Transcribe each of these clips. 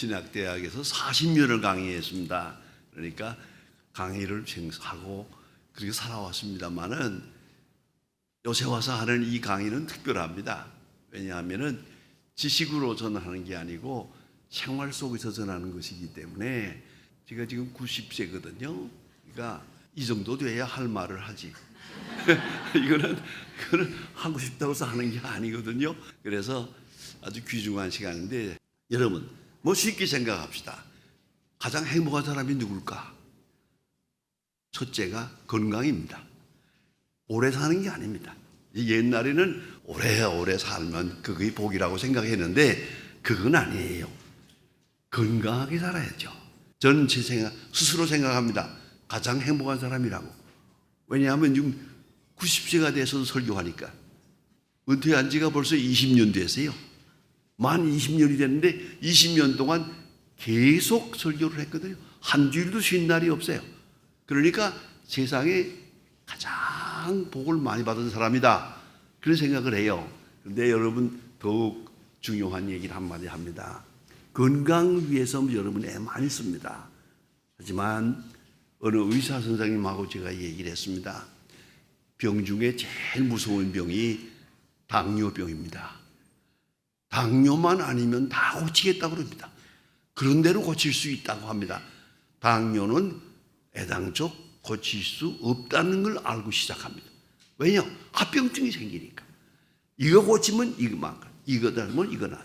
신학대학에서 40년을 강의했습니다. 그러니까 강의를 하고 그렇게 살아왔습니다만은 요새 와서 하는 이 강의는 특별합니다. 왜냐하면은 지식으로 전하는 게 아니고 생활 속에서 전하는 것이기 때문에 제가 지금 90세거든요. 그러니까 이 정도 돼야 할 말을 하지. 이거는 그거는 하고 싶다고 해서 하는 게 아니거든요. 그래서 아주 귀중한 시간인데 여러분 뭐 쉽게 생각합시다. 가장 행복한 사람이 누굴까? 첫째가 건강입니다. 오래 사는 게 아닙니다. 옛날에는 오래오래 살면 그게 복이라고 생각했는데 그건 아니에요. 건강하게 살아야죠. 저는 제 생각, 스스로 생각합니다. 가장 행복한 사람이라고. 왜냐하면 지금 90세가 돼서 설교하니까. 은퇴한 지가 벌써 20년 됐어요. 만 20년이 됐는데 20년 동안 계속 설교를 했거든요. 한 주일도 쉰 날이 없어요. 그러니까 세상에 가장 복을 많이 받은 사람이다. 그런 생각을 해요. 그런데 여러분 더욱 중요한 얘기를 한마디 합니다. 건강 위해서 여러분 애 많이 씁니다. 하지만 어느 의사 선생님하고 제가 얘기를 했습니다. 병 중에 제일 무서운 병이 당뇨병입니다. 당뇨만 아니면 다 고치겠다고 그럽니다. 그런 대로 고칠 수 있다고 합니다. 당뇨는 애당초 고칠 수 없다는 걸 알고 시작합니다. 왜냐? 합병증이 생기니까. 이거 고치면 이거만, 이거 닮으면 이거 나.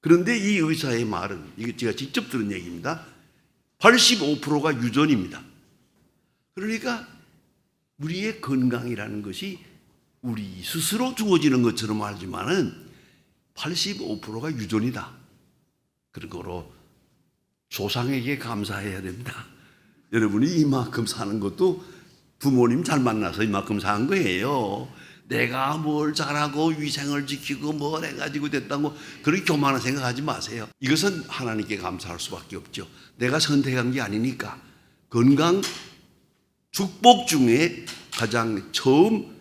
그런데 이 의사의 말은, 이거 제가 직접 들은 얘기입니다. 85%가 유전입니다. 그러니까 우리의 건강이라는 것이 우리 스스로 주어지는 것처럼 알지만은 85%가 유전이다. 그런 거로 조상에게 감사해야 됩니다. 여러분이 이만큼 사는 것도 부모님 잘 만나서 이만큼 산 거예요. 내가 뭘 잘하고 위생을 지키고 뭘 해가지고 됐다고 그렇게 교만한 생각하지 마세요. 이것은 하나님께 감사할 수밖에 없죠. 내가 선택한 게 아니니까 건강 축복 중에 가장 처음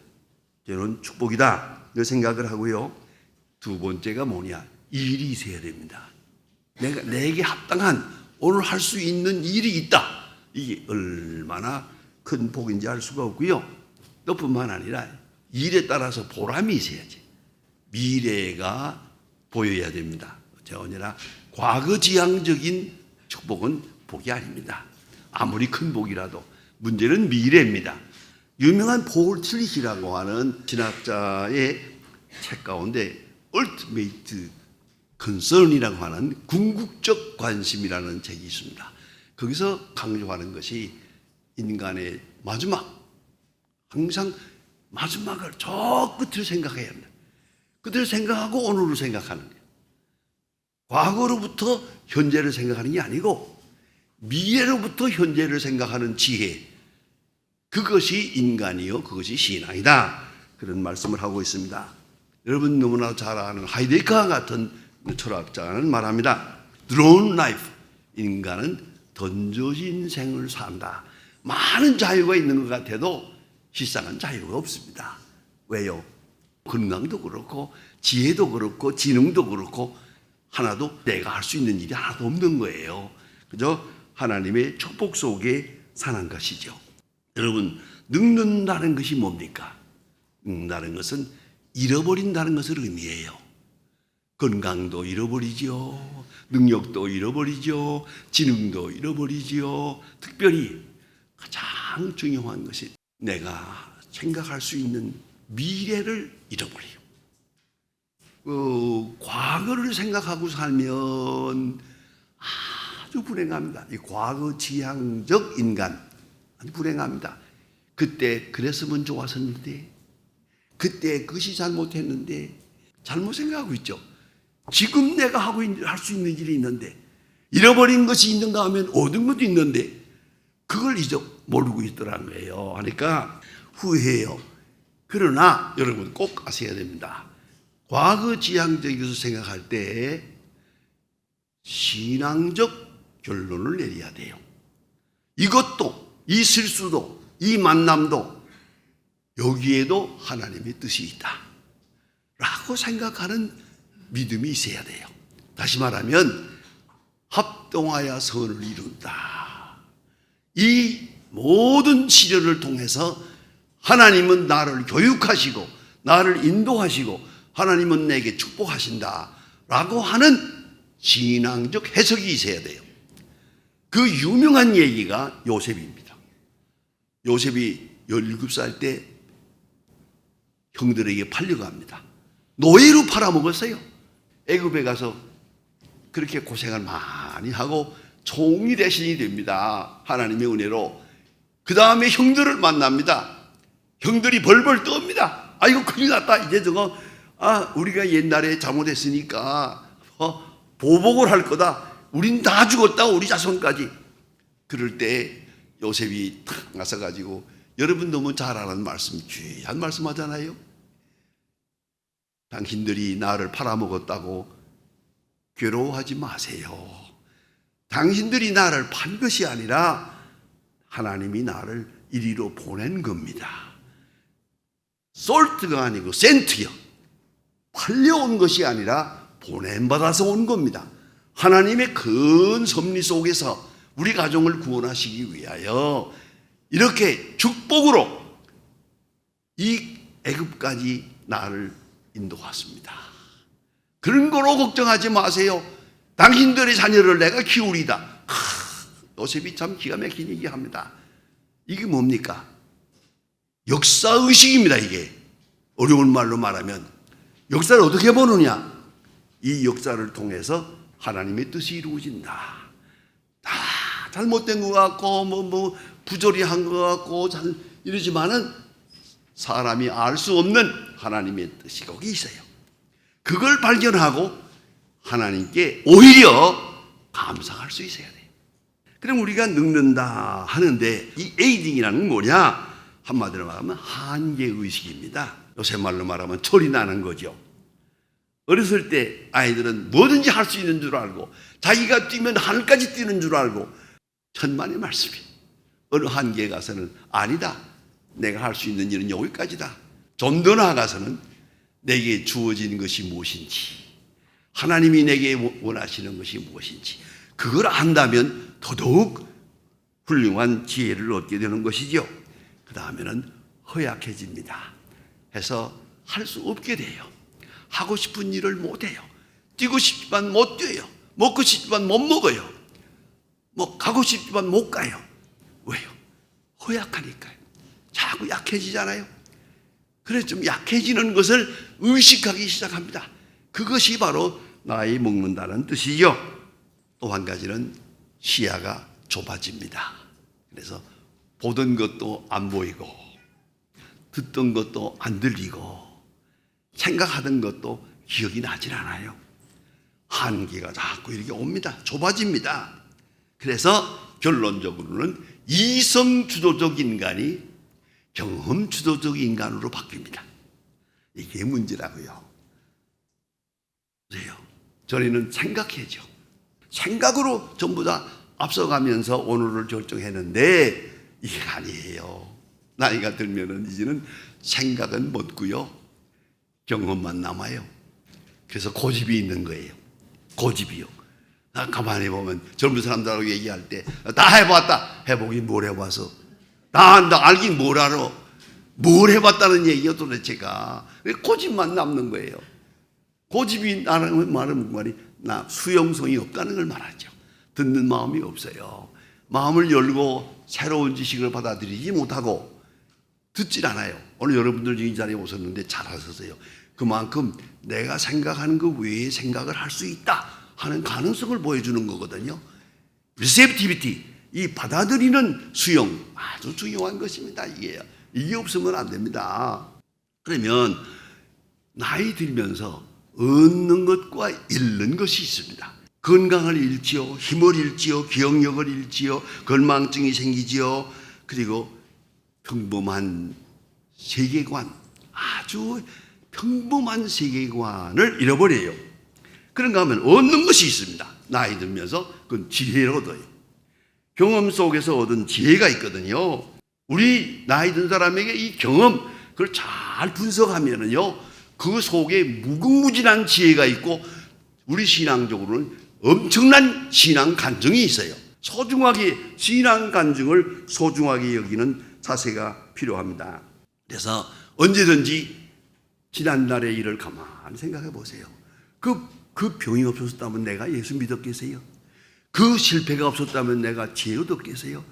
저는 축복이다. 이 생각을 하고요. 두 번째가 뭐냐? 일이 있어야 됩니다. 내가 내게 합당한 오늘 할 수 있는 일이 있다. 이게 얼마나 큰 복인지 알 수가 없고요. 또 뿐만 아니라 일에 따라서 보람이 있어야지. 미래가 보여야 됩니다. 어쩌니라 과거 지향적인 축복은 복이 아닙니다. 아무리 큰 복이라도 문제는 미래입니다. 유명한 폴 틀릿이라고 하는 신학자의 책 가운데 Ultimate Concern이라고 하는 궁극적 관심이라는 책이 있습니다. 거기서 강조하는 것이 인간의 마지막, 항상 마지막을 저 끝을 생각해야 한다. 끝을 생각하고 오늘을 생각하는 거예요. 과거로부터 현재를 생각하는 게 아니고 미래로부터 현재를 생각하는 지혜. 그것이 인간이요. 그것이 신앙이다. 그런 말씀을 하고 있습니다. 여러분 너무나 잘 아는 하이데커 같은 철학자는 말합니다. 드론 라이프. 인간은 던져진 생을 산다. 많은 자유가 있는 것 같아도 실상은 자유가 없습니다. 왜요? 건강도 그렇고 지혜도 그렇고 지능도 그렇고 하나도 내가 할 수 있는 일이 하나도 없는 거예요. 그저 하나님의 축복 속에 사는 것이죠. 여러분 늙는다는 것이 뭡니까? 늙는다는 것은 잃어버린다는 것을 의미해요. 건강도 잃어버리죠. 능력도 잃어버리죠. 지능도 잃어버리죠. 특별히 가장 중요한 것이 내가 생각할 수 있는 미래를 잃어버려요. 그 과거를 생각하고 살면 아주 불행합니다. 이 과거 지향적 인간 아주 불행합니다. 그때 그랬으면 좋았었는데 그때 그것이 잘못했는데 잘못 생각하고 있죠. 지금 내가 하고 할 수 있는 일이 있는데 잃어버린 것이 있는가 하면 얻은 것도 있는데 그걸 잊어 모르고 있더라는 거예요. 하니까 후회해요. 그러나 여러분 꼭 아셔야 됩니다. 과거 지향적에서 생각할 때 신앙적 결론을 내려야 돼요. 이것도 이 실수도 이 만남도 여기에도 하나님의 뜻이 있다. 라고 생각하는 믿음이 있어야 돼요. 다시 말하면 합동하여 선을 이룬다. 이 모든 시련을 통해서 하나님은 나를 교육하시고 나를 인도하시고 하나님은 내게 축복하신다. 라고 하는 신앙적 해석이 있어야 돼요. 그 유명한 얘기가 요셉입니다. 요셉이 17살 때 형들에게 팔려갑니다. 노예로 팔아먹었어요. 애굽에 가서 그렇게 고생을 많이 하고 총리 대신이 됩니다. 하나님의 은혜로. 그 다음에 형들을 만납니다. 형들이 벌벌 떱니다. 아, 이거 큰일 났다. 이제 저거, 아, 우리가 옛날에 잘못했으니까, 어, 보복을 할 거다. 우린 다 죽었다. 우리 자손까지. 그럴 때 요셉이 탁 나서가지고, 여러분 너무 잘 아는 말씀, 귀한 말씀 하잖아요. 당신들이 나를 팔아먹었다고 괴로워하지 마세요. 당신들이 나를 판 것이 아니라 하나님이 나를 이리로 보낸 겁니다. 솔트가 아니고 센트요. 팔려온 것이 아니라 보냄받아서 온 겁니다. 하나님의 큰 섭리 속에서 우리 가정을 구원하시기 위하여 이렇게 축복으로 이 애굽까지 나를 인도했습니다. 그런 거로 걱정하지 마세요. 당신들의 자녀를 내가 키우리다. 하, 요셉이 참 기가 막힌 얘기합니다. 이게 뭡니까? 역사 의식입니다. 이게 어려운 말로 말하면 역사를 어떻게 보느냐? 이 역사를 통해서 하나님의 뜻이 이루어진다. 다 잘못된 것 같고 뭐 뭐 부조리한 것 같고 잘 이러지만은 사람이 알 수 없는 하나님의 뜻이 거기 있어요. 그걸 발견하고 하나님께 오히려 감사할 수 있어야 돼요. 그럼 우리가 늙는다 하는데 이 에이딩이라는 건 뭐냐? 한마디로 말하면 한계 의식입니다. 요새 말로 말하면 철이 나는 거죠. 어렸을 때 아이들은 뭐든지 할 수 있는 줄 알고 자기가 뛰면 하늘까지 뛰는 줄 알고 천만의 말씀이 어느 한계에 가서는 아니다. 내가 할 수 있는 일은 여기까지다. 좀 더 나아가서는 내게 주어진 것이 무엇인지 하나님이 내게 원하시는 것이 무엇인지 그걸 안다면 더더욱 훌륭한 지혜를 얻게 되는 것이죠. 그 다음에는 허약해집니다. 해서 할 수 없게 돼요. 하고 싶은 일을 못 해요. 뛰고 싶지만 못 뛰어요. 먹고 싶지만 못 먹어요. 뭐 가고 싶지만 못 가요. 왜요? 허약하니까요. 자꾸 약해지잖아요. 그래서 좀 약해지는 것을 의식하기 시작합니다. 그것이 바로 나이 먹는다는 뜻이죠. 또 한 가지는 시야가 좁아집니다. 그래서 보던 것도 안 보이고, 듣던 것도 안 들리고, 생각하던 것도 기억이 나질 않아요. 한계가 자꾸 이렇게 옵니다. 좁아집니다. 그래서 결론적으로는 이성 주도적 인간이 경험 주도적 인간으로 바뀝니다. 이게 문제라고요. 그래요. 저희는 생각해죠. 생각으로 전부 다 앞서가면서 오늘을 결정했는데 이게 아니에요. 나이가 들면은 이제는 생각은 멎고요. 경험만 남아요. 그래서 고집이 있는 거예요. 고집이요. 나 가만히 보면 젊은 사람들하고 얘기할 때 다 해봤다. 해보긴 뭘 해봐서. 다 안다. 알긴 뭘 알아. 뭘 해봤다는 얘기요 도대체가. 고집만 남는 거예요. 고집이 나는 말은 말이 나 수용성이 없다는 걸 말하죠. 듣는 마음이 없어요. 마음을 열고 새로운 지식을 받아들이지 못하고 듣질 않아요. 오늘 여러분들 이 자리에 오셨는데 잘하셨어요. 그만큼 내가 생각하는 그 외에 생각을 할 수 있다 하는 가능성을 보여주는 거거든요. receptivity, 이 받아들이는 수용 아주 중요한 것입니다. 이게 이게 없으면 안 됩니다. 그러면 나이 들면서 얻는 것과 잃는 것이 있습니다. 건강을 잃지요, 힘을 잃지요, 기억력을 잃지요, 건망증이 생기지요. 그리고 평범한 세계관, 아주 평범한 세계관을 잃어버려요. 그런가 하면 얻는 것이 있습니다. 나이 들면서 그건 지혜를 얻어요. 경험 속에서 얻은 지혜가 있거든요. 우리 나이 든 사람에게 이 경험, 그걸 잘 분석하면은요, 그 속에 무궁무진한 지혜가 있고, 우리 신앙적으로는 엄청난 신앙 간증이 있어요. 소중하게 신앙 간증을 소중하게 여기는 자세가 필요합니다. 그래서 언제든지 지난날의 일을 가만히 생각해 보세요. 그, 그 병이 없었다면 내가 예수 믿었겠어요? 그 실패가 없었다면 내가 지혜 얻었겠어요?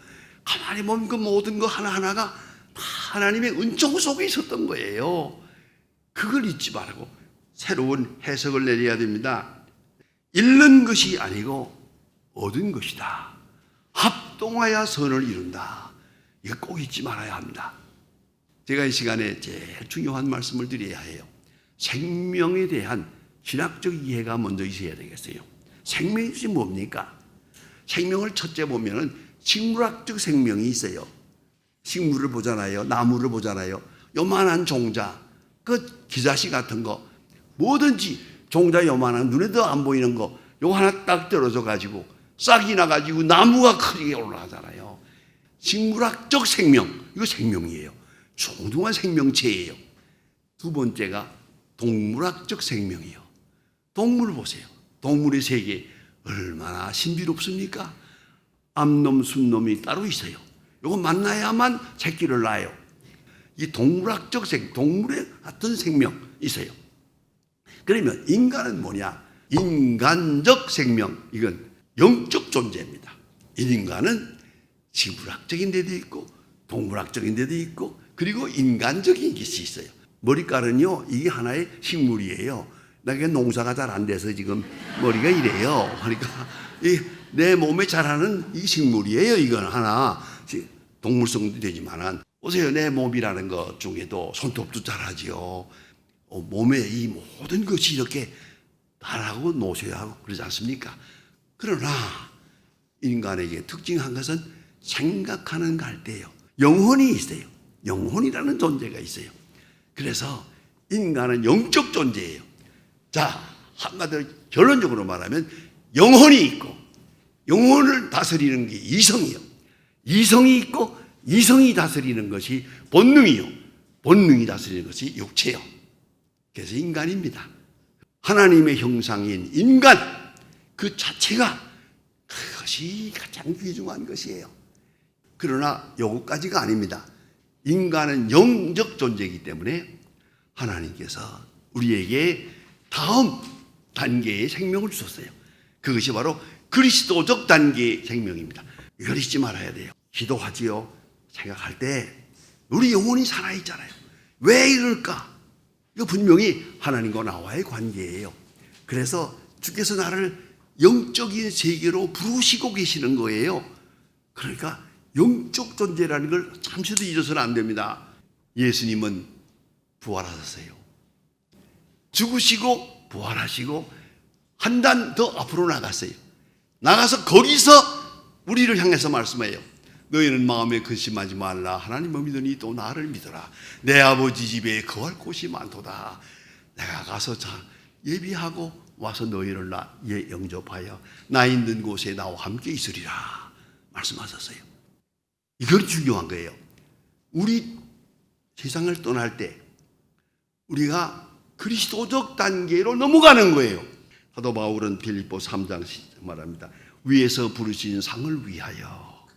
가만히 보면 그 모든 거 하나하나가 다 하나님의 은총 속에 있었던 거예요. 그걸 잊지 말고 새로운 해석을 내려야 됩니다. 잃는 것이 아니고 얻은 것이다. 합동하여 선을 이룬다. 이거 꼭 잊지 말아야 합니다. 제가 이 시간에 제일 중요한 말씀을 드려야 해요. 생명에 대한 신학적 이해가 먼저 있어야 되겠어요. 생명이 뭡니까? 생명을 첫째 보면은 식물학적 생명이 있어요. 식물을 보잖아요. 나무를 보잖아요. 요만한 종자, 그 기자씨 같은 거, 뭐든지 종자 요만한 눈에도 안 보이는 거, 요 하나 딱 떨어져 가지고 싹이 나 가지고 나무가 크게 올라가잖아요. 식물학적 생명, 이거 생명이에요. 소중한 생명체예요. 두 번째가 동물학적 생명이요. 동물 보세요. 동물의 세계 얼마나 신비롭습니까? 암놈, 순놈이 따로 있어요. 이거 만나야만 새끼를 낳아요. 이 동물학적 생, 동물의 같은 생명 있어요. 그러면 인간은 뭐냐? 인간적 생명, 이건 영적 존재입니다. 이 인간은 지구학적인 데도 있고, 동물학적인 데도 있고, 그리고 인간적인 것이 있어요. 머리카락은요, 이게 하나의 식물이에요. 나게 농사가 잘 안 돼서 지금 머리가 이래요. 그러니까 이 내 몸에 자라는 이 식물이에요. 이건 하나 동물성도 되지만은 보세요. 내 몸이라는 것 중에도 손톱도 자라지요. 어, 몸에 이 모든 것이 이렇게 달하고 노셔야 하고 그러지 않습니까? 그러나 인간에게 특징한 것은 생각하는 갈대요. 영혼이 있어요. 영혼이라는 존재가 있어요. 그래서 인간은 영적 존재예요. 자, 한마디로 결론적으로 말하면 영혼이 있고 영혼을 다스리는 게 이성이요. 이성이 있고 이성이 다스리는 것이 본능이요. 본능이 다스리는 것이 육체요. 그래서 인간입니다. 하나님의 형상인 인간 그 자체가 그것이 가장 귀중한 것이에요. 그러나 요것까지가 아닙니다. 인간은 영적 존재이기 때문에 하나님께서 우리에게 다음 단계의 생명을 주셨어요. 그것이 바로 그리스도적 단계의 생명입니다. 이걸 잊지 말아야 돼요. 기도하지요. 생각할 때 우리 영혼이 살아있잖아요. 왜 이럴까? 이거 분명히 하나님과 나와의 관계예요. 그래서 주께서 나를 영적인 세계로 부르시고 계시는 거예요. 그러니까 영적 존재라는 걸 잠시도 잊어서는 안 됩니다. 예수님은 부활하셨어요. 죽으시고 부활하시고 한 단 더 앞으로 나갔어요. 나가서 거기서 우리를 향해서 말씀해요. 너희는 마음에 근심하지 말라. 하나님을 믿으니 또 나를 믿어라. 내 아버지 집에 거할 곳이 많도다. 내가 가서 자 예비하고 와서 너희를 나 예, 영접하여 나 있는 곳에 나와 함께 있으리라. 말씀하셨어요. 이건 중요한 거예요. 우리 세상을 떠날 때 우리가 그리스도적 단계로 넘어가는 거예요. 사도 바울은 빌립보 3장 말합니다. 위에서 부르신 상을 위하여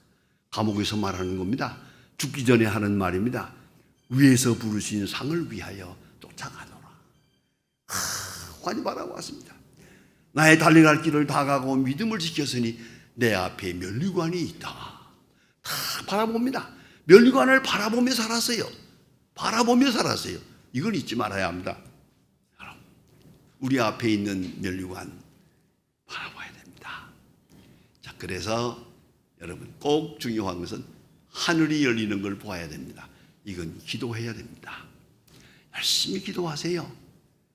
감옥에서 말하는 겁니다. 죽기 전에 하는 말입니다. 위에서 부르신 상을 위하여 쫓아가노라. 하, 환히 바라보았습니다. 나의 달려갈 길을 다 가고 믿음을 지켰으니 내 앞에 면류관이 있다. 다 바라봅니다. 면류관을 바라보며 살았어요. 바라보며 살았어요. 이걸 잊지 말아야 합니다. 우리 앞에 있는 면류관 바라봐야 됩니다. 자, 그래서 여러분 꼭 중요한 것은 하늘이 열리는 걸 보아야 됩니다. 이건 기도해야 됩니다. 열심히 기도하세요.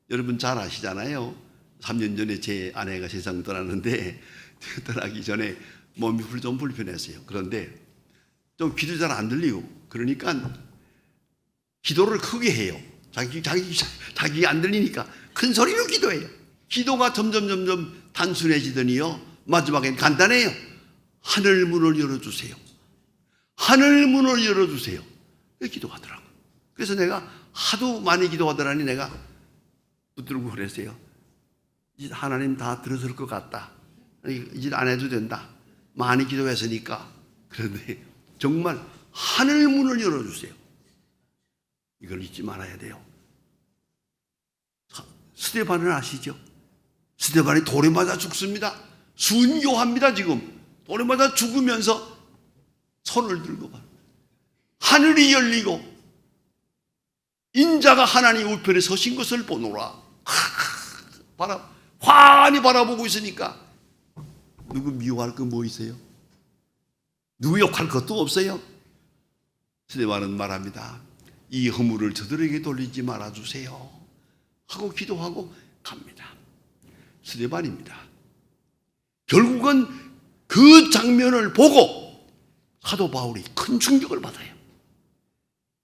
여러분 잘 아시잖아요. 3년 전에 제 아내가 세상 떠났는데 떠나기 전에 몸이 좀 불편했어요. 그런데 좀 귀도 잘 안 들리고 그러니까 기도를 크게 해요. 자기 자기 자기 안 들리니까 큰 소리로 기도해요. 기도가 점점 점점 단순해지더니요. 마지막엔 간단해요. 하늘 문을 열어주세요. 하늘 문을 열어주세요. 기도하더라고. 그래서 내가 하도 많이 기도하더라니 내가 붙들고 그랬어요. 하나님 다 들어줄 것 같다. 이제 안 해도 된다. 많이 기도했으니까. 그런데 정말 하늘 문을 열어주세요. 이걸 잊지 말아야 돼요. 스테반을 아시죠? 스테반이 돌에 맞아 죽습니다. 순교합니다, 지금. 돌에 맞아 죽으면서 손을 들고 봐. 하늘이 열리고 인자가 하나님 우편에 서신 것을 보노라. 바라, 환히 바라보고 있으니까 누구 미워할 거 뭐 있어요? 누구 욕할 것도 없어요. 스테반은 말합니다. 이 허물을 저들에게 돌리지 말아 주세요. 하고 기도하고 갑니다. 스테반입니다. 결국은 그 장면을 보고 사도 바울이 큰 충격을 받아요.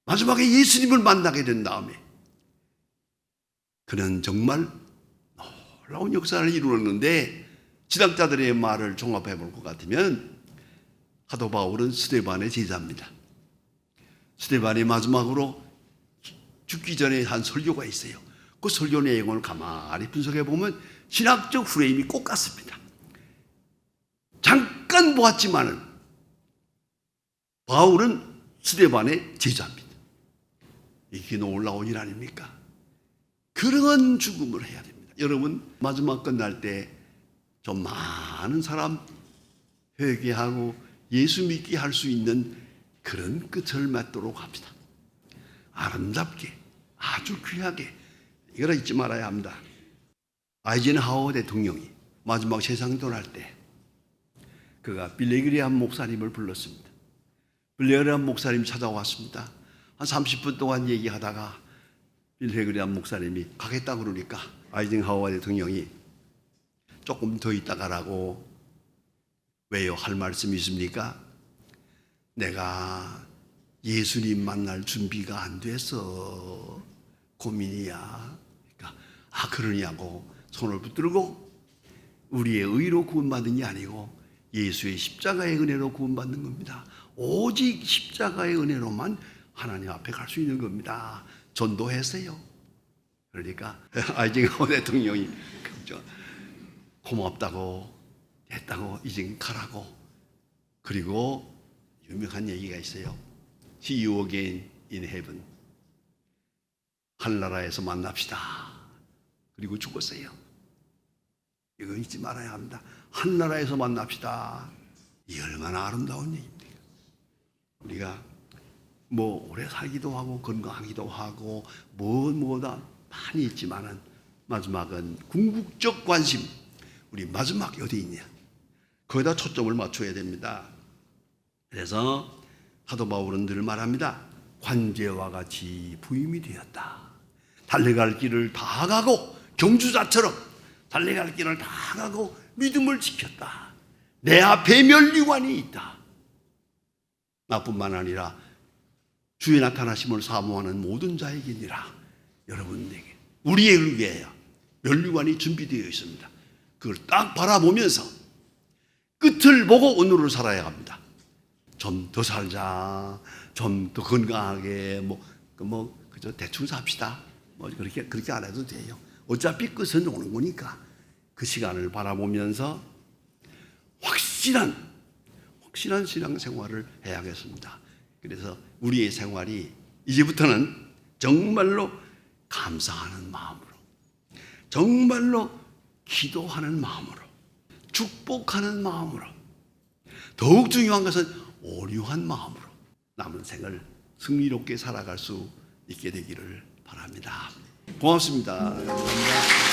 마지막에 예수님을 만나게 된 다음에 그는 정말 놀라운 역사를 이루었는데 지당자들의 말을 종합해 볼 것 같으면 사도 바울은 스테반의 제자입니다. 스테반이 마지막으로 죽기 전에 한 설교가 있어요. 그 설교 내용을 가만히 분석해 보면 신학적 프레임이 꼭 같습니다. 잠깐 보았지만은 바울은 스테반의 제자입니다. 이게 놀라운 일 아닙니까? 그런 죽음을 해야 됩니다. 여러분 마지막 끝날 때 좀 많은 사람 회개하고 예수 믿게 할수 있는 그런 끝을 맺도록 합시다. 아름답게 아주 귀하게 이걸 잊지 말아야 합니다. 아이젠하워 대통령이 마지막 세상 떠날 때 그가 빌레그리안 목사님을 불렀습니다. 빌레그리안 목사님 찾아왔습니다. 한 30분 동안 얘기하다가 빌레그리안 목사님이 가겠다 그러니까 아이젠하워 대통령이 조금 더 있다 가라고 왜요? 할 말씀 있습니까? 내가 예수님 만날 준비가 안 돼서 고민이야. 아 그러냐고 손을 붙들고 우리의 의로 구원받은 게 아니고 예수의 십자가의 은혜로 구원받는 겁니다. 오직 십자가의 은혜로만 하나님 앞에 갈 수 있는 겁니다. 전도했어요. 그러니까 아이징하워 대통령이 그죠. 고맙다고 했다고 이제 가라고 그리고 유명한 얘기가 있어요. See you again in heaven. 하늘나라에서 만납시다. 그리고 죽었어요. 이거 잊지 말아야 합니다. 하늘나라에서 만납시다. 이 얼마나 아름다운 얘기입니까? 우리가 뭐 오래 살기도 하고 건강하기도 하고 뭐 뭐다 많이 있지만은 마지막은 궁극적 관심. 우리 마지막이 어디 있냐? 거기다 초점을 맞춰야 됩니다. 그래서 사도 바울은 늘 말합니다. 관제와 같이 부임이 되었다. 달려갈 길을 다 가고 경주자처럼 달려갈 길을 다 가고 믿음을 지켰다. 내 앞에 멸류관이 있다. 나뿐만 아니라 주의 나타나심을 사모하는 모든 자에게니라. 여러분에게 우리의 의뢰야 멸류관이 준비되어 있습니다. 그걸 딱 바라보면서 끝을 보고 오늘을 살아야 합니다. 좀 더 살자, 좀 더 건강하게 뭐, 그뭐 그저 대충 삽시다. 뭐 그렇게 그렇게 안 해도 돼요. 어차피 끝은 오는 거니까 그 시간을 바라보면서 확실한 확실한 신앙 생활을 해야겠습니다. 그래서 우리의 생활이 이제부터는 정말로 감사하는 마음으로, 정말로 기도하는 마음으로, 축복하는 마음으로, 더욱 중요한 것은 오류한 마음으로 남은 생을 승리롭게 살아갈 수 있게 되기를 바랍니다. 고맙습니다. 감사합니다.